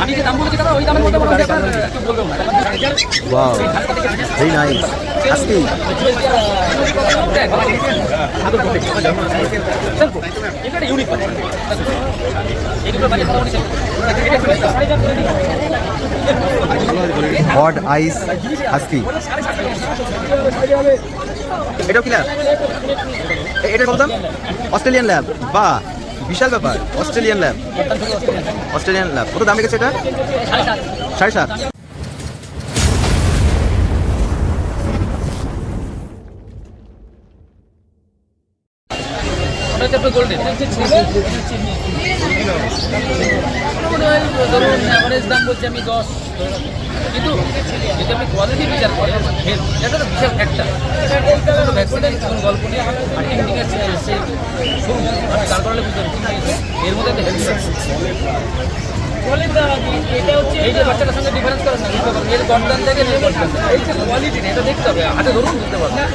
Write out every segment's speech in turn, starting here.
আমি যে দাম বলেছি দাদা ওই দামের মধ্যে বলবেন এটা ইউনিক এগুলো বাজেট হট আইস হাস্কি এটাও কি এটা দাম? অস্ট্রেলিয়ান ল্যাব বা বিশাল ব্যাপার। অস্ট্রেলিয়ান ল্যাব অস্ট্রেলিয়ান ল্যাব কত দাম লেগেছে এটা? সাড়ে সাত। ওটা হচ্ছে গোল্ডেন বলছি আমি দশ। কিন্তু কোয়ালিটি বিচার করেন health, এটা তো গল্প নেই। আর টেকনিকের সেই শুরু। আমি তার এর মধ্যে হেলথ এই যে বাচ্চাটার সঙ্গে ডিফারেন্স করেন না বুঝতে পারবেন এর গন্ডান থেকে এর গন্ডান এই যে কোয়ালিটি এটা দেখতে হবে। হাতে ধরুন বুঝতে পারবেন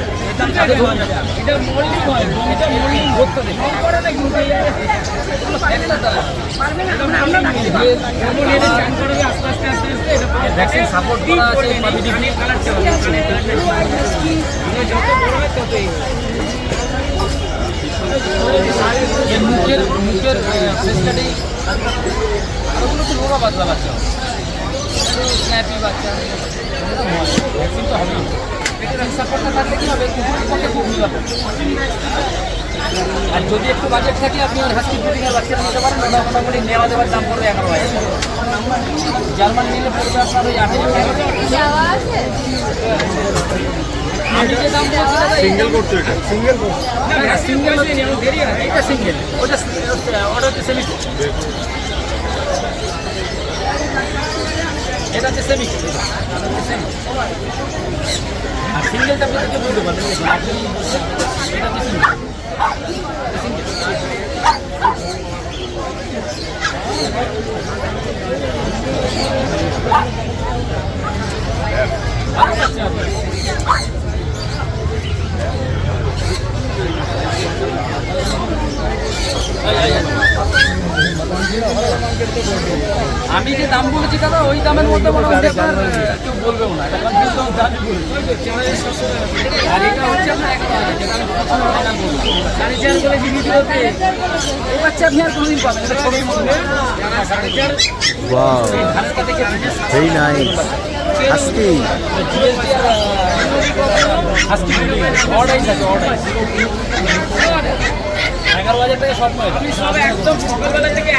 হাতে ধরুন। এটা মল্লি হয় এটা মল্লি ধরতে দেখতে ভ্যাকসিন সাপোর্ট করা আছে বা বিডিপি এর মুখের মুখের ফেসটাটি ওগুলো তো রোগা বাচ্চা বাচ্চা। স্ন্যাপি বাচ্চা। ভ্যাকসিন তো হবে ভ্যাকসিন সাপোর্টটা থাকলে কি হবে? কুকুরের পক্ষে খুব নিরাপদ আর যদি একটু বাজেট থাকে আপনি ওর হাসকি ব্রিডিংয়ের বাচ্চাটা নিতে পারেন ওটা মোটামুটি নেওয়া দেওয়ার দাম পড়বে এগারো হাজার। জার্মান নিলে পড়বে আপনার ওই আট হাজার। সিঙ্গেল এটা? সিঙ্গেল সিঙ্গেল এটা সিঙ্গেল ওটা ওটা হচ্ছে সেমি এটা হচ্ছে সেমি আর সিঙ্গেলটা আপনি থেকে বুঝতে পারবেন আপনি এটা হচ্ছে সিঙ্গেল আমি যে দাম বলেছি দাদা ওই দামের মধ্যে মোটামুটি আপনার কেউ বলবেও না। এটা কনফিউজ দাম আর এটা হচ্ছে আপনার ফাইনাল বলব চার বলে বাচ্চা আপনি আর কোনোদিন পাবেন এটা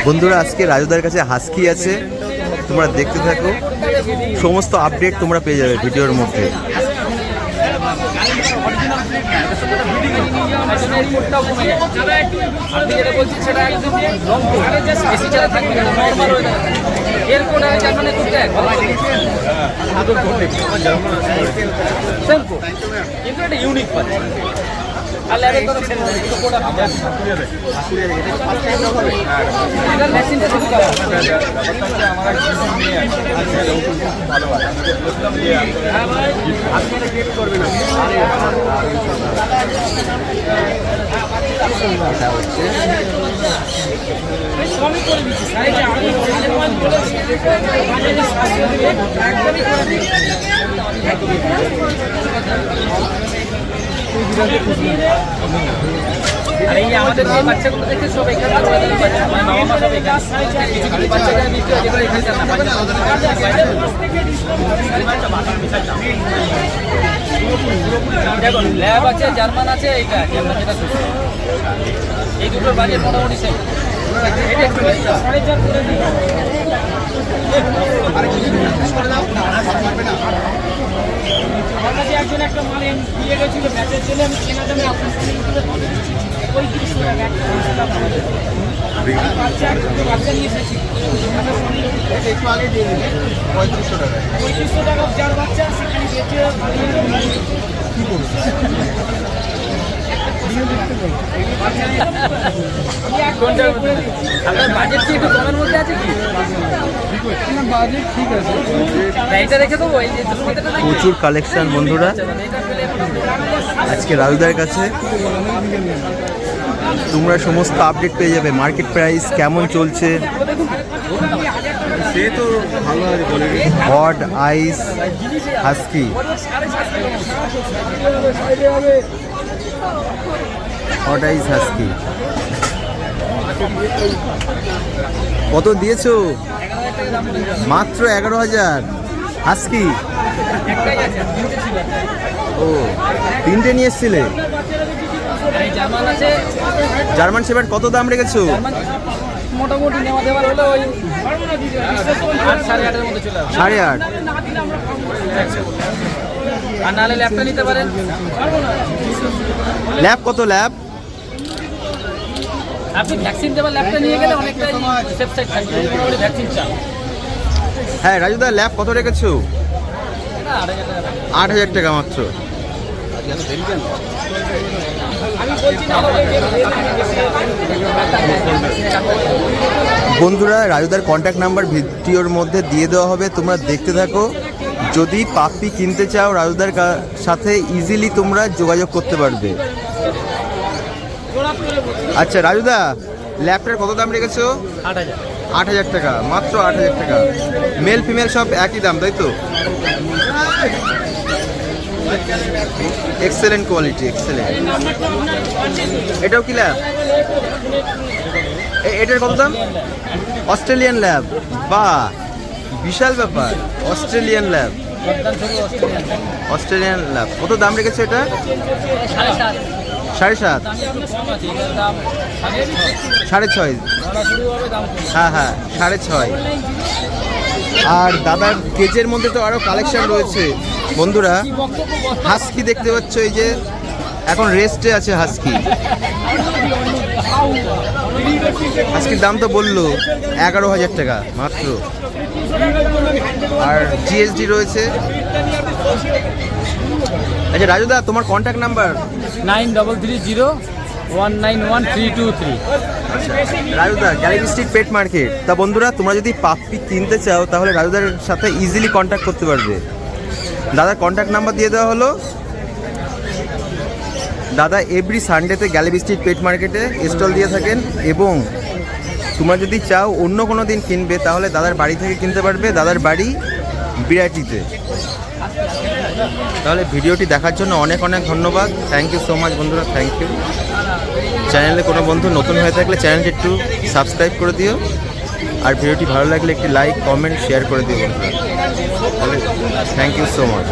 বন্ধুরা আজকে রাজুদার কাছে হাস্কি আছে তোমরা দেখতে থাকো সমস্ত আপডেট তোমরা পেয়ে যাবে ভিডিওর মধ্যে হয়ে ইউনিক দিচ্ছি সাড়ে চার আমি সাড়ে পাঁচ বলেছি একদমই করে দিচ্ছি আর এই আমাদের যে বাচ্চাগুলো দেখছে সব এখানে আছে, আমাদের বাচ্চা, আমার বাবা মা সব এখানে। কিছু কিছু বাচ্চা যারা বিক্রি হয়, যেগুলো এখানে থাকে দেখুন ল্যাব আছে জার্মান আছে এইটা আছে আমরা যেটা খুঁজছি। এই দুটোর বাজেট মোটামুটি সেম এটা একটু বেশি সাড়ে চার করে দিই আমার কাছে একজন একটা মাল দিয়ে গেছিল ব্যাচের জন্য আমি কেনা দামে আপনার টাকা একটা বাচ্চা বাচ্চা নিয়ে এসেছি। একটু আগে দিয়ে পঁয়ত্রিশশো টাকা। পঁয়ত্রিশশো টাকা যার বাচ্চা সেখানে বেঁচে কি করব আমি এক কোনটার মধ্যে আপনার প্রচুর কালেকশন বন্ধুরা। আজকে রাজুদার কাছে। তোমরা সমস্ত আপডেট পেয়ে যাবে। মার্কেট প্রাইস কেমন চলছে? Hot ice husky ice husky কত দিয়েছ? মাত্র এগারো হাজার। হাস্কি ও, তিনটে নিয়ে এসছিলে। জার্মান আছে কত দাম রেখেছো? সাড়ে আট। আর নাহলে ল্যাপটপ নিতে পারেন। ল্যাব কত ল্যাব আপনি ভ্যাকসিন দেবার ল্যাবটা নিয়ে গেলে অনেকটাই সেফ সাইড থাকবে। ভ্যাকসিন চান হ্যাঁ রাজুদা ল্যাব কত রেখেছো? আট হাজার টাকা মাত্র। আমি বলছি না বন্ধুরা রাজুদার কন্ট্যাক্ট নাম্বার ভিডিওর মধ্যে দিয়ে দেওয়া হবে তোমরা দেখতে থাকো। যদি পাপ্পি কিনতে চাও রাজুদার কা- সাথে ইজিলি তোমরা যোগাযোগ করতে পারবে। আচ্ছা রাজুদা ল্যাপটার কত দাম রেখেছো? আট হাজার। টাকা মাত্র আট হাজার টাকা। মেল ফিমেল সব একই দাম তাই তো? এক্সেলেন্ট কোয়ালিটি এক্সেলেন্ট এটাও কি ল্যাব এটার কত দাম? অস্ট্রেলিয়ান ল্যাব বা বিশাল ব্যাপার। Australian lab. Australian lab. কত দাম রেখেছে এটা? সাড়ে সাত। সাড়ে ছয়। হ্যাঁ হ্যাঁ সাড়ে ছয়। আর দাদার কেজের মধ্যে তো আরও কালেকশন রয়েছে। বন্ধুরা, হাস্কি দেখতে পাচ্ছ এই যে, এখন রেস্টে আছে হাস্কি। হাস্কির দাম তো বলল এগারো হাজার টাকা মাত্র। আর জিএসডি রয়েছে। আচ্ছা রাজুদা তোমার contact number nine double three zero one nine one three two three. রাজুদা gallery street pet market তা বন্ধুরা তোমরা যদি পাপ্পি কিনতে চাও তাহলে রাজুদার সাথে ইজিলি কন্ট্যাক্ট করতে পারবে। দাদার কন্ট্যাক্ট নাম্বার দিয়ে দেওয়া হলো দাদা এভরি সানডেতে গ্যালারি স্ট্রিট পেট মার্কেটে স্টল দিয়ে থাকেন এবং তোমরা যদি চাও অন্য কোনো দিন কিনবে, তাহলে দাদার বাড়ি থেকে কিনতে পারবে, দাদার বাড়ি বিরাটিতে। তাহলে ভিডিওটি দেখার জন্য অনেক অনেক ধন্যবাদ। থ্যাংক ইউ সো মাচ বন্ধুরা থ্যাংক ইউ চ্যানেলে কোনো বন্ধু নতুন হয়ে থাকলে চ্যানেলটি একটু সাবস্ক্রাইব করে দিও। আর ভিডিওটি ভালো লাগলে একটি লাইক কমেন্ট শেয়ার করে দিও বন্ধুরা। Thank you so much